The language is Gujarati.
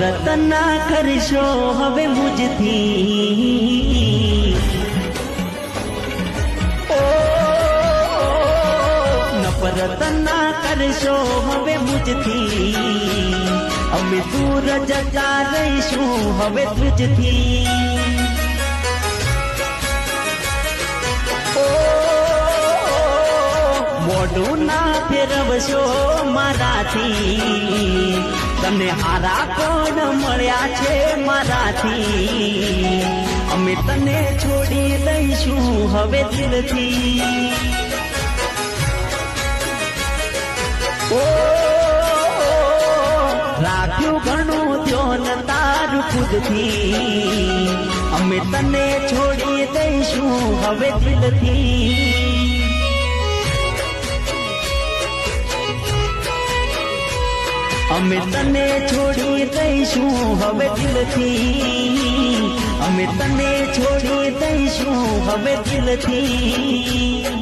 નફરત ના કરશો હવે મુજથી. નફરત ના કરશો હવે મુજથી. અમે દૂર જતા રહીશું હવે તુજથી. મોઢું ના ફેરવશો મારાથી. તમને હારા કોણ મળ્યા છે મારાથી? અમે તને છોડી દઈશું હવે દિલથી. ઓ, રાખ્યું ઘણું ધ્યોન તારું ખુદથી. અમે તને છોડી દઈશું હવે દિલથી. અમે તને છોડી દઈશું હવે દિલથી. અમે તને છોડી દઈશું હવે દિલથી.